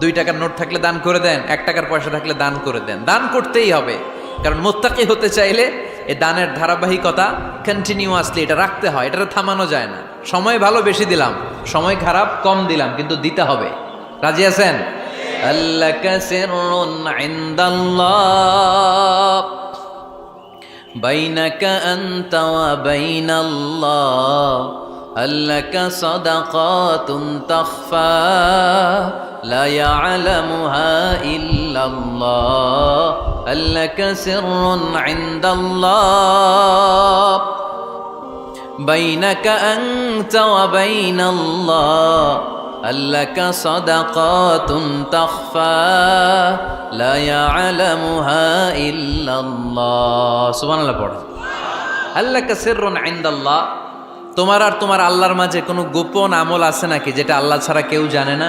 দুই টাকার নোট থাকলে দান করে দেন এক টাকার পয়সা থাকলে দান করে দেন দান করতেই হবে কারণ মোত্তাকি হতে চাইলে এই দানের ধারাবাহিকতা কন্টিনিউয়াসলি এটা রাখতে হয় এটা থামানো যায় না সময় ভালো বেশি দিলাম সময় খারাপ কম দিলাম কিন্তু দিতে হবে রাজি আছেন আল্লাহ بينك أنت وبين الله هل لك صدقات تخفى لا يعلمها إلا الله هل لك سر عند الله بينك أنت وبين الله আল্লাকা সাদাকাতুন তাখফা লা ইয়ালামুহা ইল্লাল্লাহ সুবহানাল্লাহ পড়ে আল্লাকা সিররুন ইনদাল্লাহ তোমার আর তোমার আল্লাহর মাঝে কোনো গোপন আমল আছে নাকি যেটা আল্লাহ ছাড়া কেউ জানে না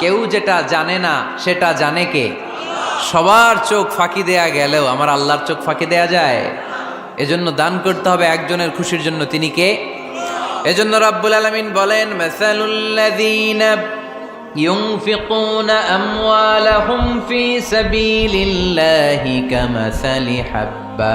কেউ যেটা জানে না সেটা জানে কে সবার চোখ ফাঁকি দেয়া গেলেও আমার আল্লাহর চোখ ফাঁকি দেয়া যায় এজন্য দান করতে হবে একজনের খুশির জন্য তিনি কে এজন্য রাব্বুল আলামিন বলেন মাসালুল্লাযীনা ينفقون أموالهم في سبيل الله كمثل حبة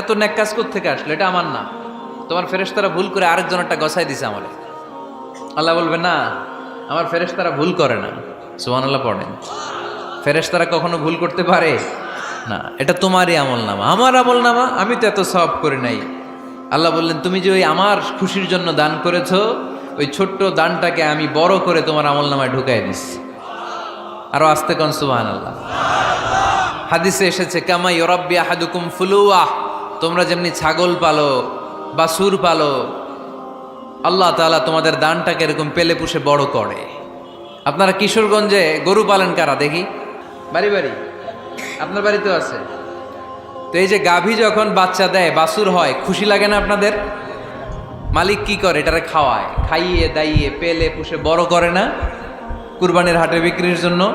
এত ন্যাক কাজ থেকে আসলো? এটা আমার না। তোমার ফেরেশতারা ভুল করে আরেকজনেরটা গসাই দিছে আমারে। আল্লাহ বলবে না, আমার ফেরেশতারা ভুল করে না। সুমান আল্লাহ পড়েন। ফেরেশতারা কখনো ভুল করতে পারে? না, এটা তোমারই আমল নামা। আমার আমল নামা, আমি তো এত সব করে নাই। আল্লাহ বললেন, তুমি যে ওই আমার খুশির জন্য দান করেছ, ওই ছোট্ট দানটাকে আমি বড় করে তোমার আমল নামায় ঢুকাই দিচ্ছি আরও আস্তে কন সুবাহ আল্লাহ হাদিসে এসেছে কামাই ইউরাব্বি আহাদুকুম ফুলুয়া। তোমরা যেমনি ছাগল পালো বা সুর পালো, আল্লাহ তাআলা তোমাদের দানটাকে এরকম পেলে পুষে বড় করে। আপনারা কিশোরগঞ্জে গরু পালেন কারা? দেখি। বাড়ি বাড়ি। আপনার বাড়িতেও আছে। তো এই যে গাভী যখন বাচ্চা দেয় বাসুর হয়, খুশি লাগে না আপনাদের? মালিক কি করে? এটারে খাওয়ায়, খাইয়ে, দাইয়ে, পেলে, পুষে বড় করে না? কুরবানির হাটে বিক্রির জন্য?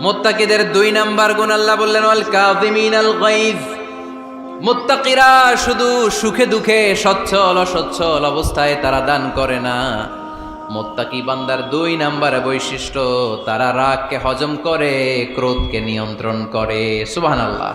মুত্তাকিদের দুই নাম্বার গুণ আল্লাহ বললেন আল কাযিমিন আল গাইজ মুত্তাকিরা শুধু সুখে দুঃখে সচ্ছল অসচ্ছল অবস্থায় তারা দান করে না। মোত্তাকি বান্দার দুই নাম্বার বৈশিষ্ট্য, তারা রাগকে হজম করে, ক্রোধকে নিয়ন্ত্রণ করে। সুবহানাল্লাহ।